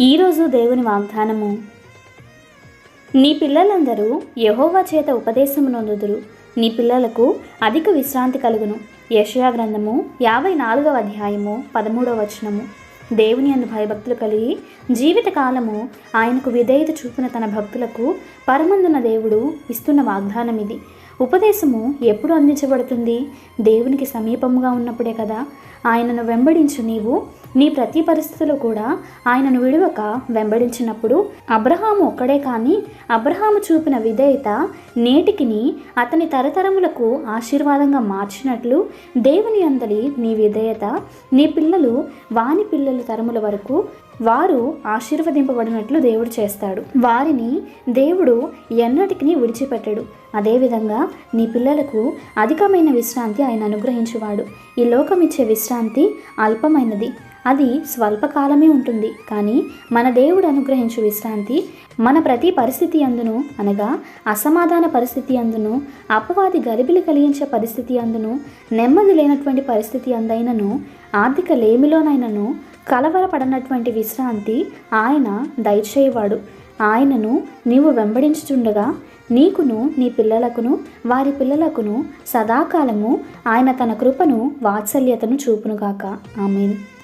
ఈరోజు దేవుని వాగ్దానము. నీ పిల్లలందరూ యహోవా చేత ఉపదేశము నొందుదురు నీ పిల్లలకు అధిక విశ్రాంతి కలుగును. యషయా గ్రంథము యాభై నాలుగవ అధ్యాయము పదమూడవ వచనము. దేవుని అందు భయభక్తులు కలిగి జీవితకాలము ఆయనకు విధేయత చూపిన తన భక్తులకు పరమందున దేవుడు ఇస్తున్న వాగ్దానం ఇది. ఉపదేశము ఎప్పుడు అందించబడుతుంది? దేవునికి సమీపముగా ఉన్నప్పుడే కదా. ఆయనను వెంబడించు నీవు నీ ప్రతి పరిస్థితిలో కూడా ఆయనను విడువక వెంబడించినప్పుడు అబ్రహాము ఒక్కడే కానీ అబ్రహాము చూపిన విధేయత నేటికిని అతని తరతరములకు ఆశీర్వాదంగా మార్చినట్లు దేవుని అందలి నీ విధేయత నీ పిల్లలు వాని పిల్లల తరముల వరకు వారు ఆశీర్వదింపబడినట్లు దేవుడు చేస్తాడు. వారిని దేవుడు ఎన్నటికి విడిచిపెట్టడు. అదేవిధంగా నీ పిల్లలకు అధికమైన విశ్రాంతి ఆయన అనుగ్రహించువాడు. ఈ లోకం ఇచ్చే విశ్రాంతి అల్పమైనది. అది స్వల్పకాలమే ఉంటుంది. కానీ మన దేవుడు అనుగ్రహించు విశ్రాంతి మన ప్రతి పరిస్థితి అందును. అనగా అసమాధాన పరిస్థితి అందును. అపవాది గరిబిలు కలిగించే పరిస్థితి అందును. నెమ్మది లేనటువంటి పరిస్థితి అందైనను. ఆర్థిక లేమిలోనైనను. కలవరపడనటువంటి విశ్రాంతి ఆయన దయచేయవాడు. ఆయనను నీవు వెంబడించుచుండగా నీకును నీ పిల్లలకును వారి పిల్లలకును సదాకాలము ఆయన తన కృపను వాత్సల్యతను చూపునుగాక. ఆమెను.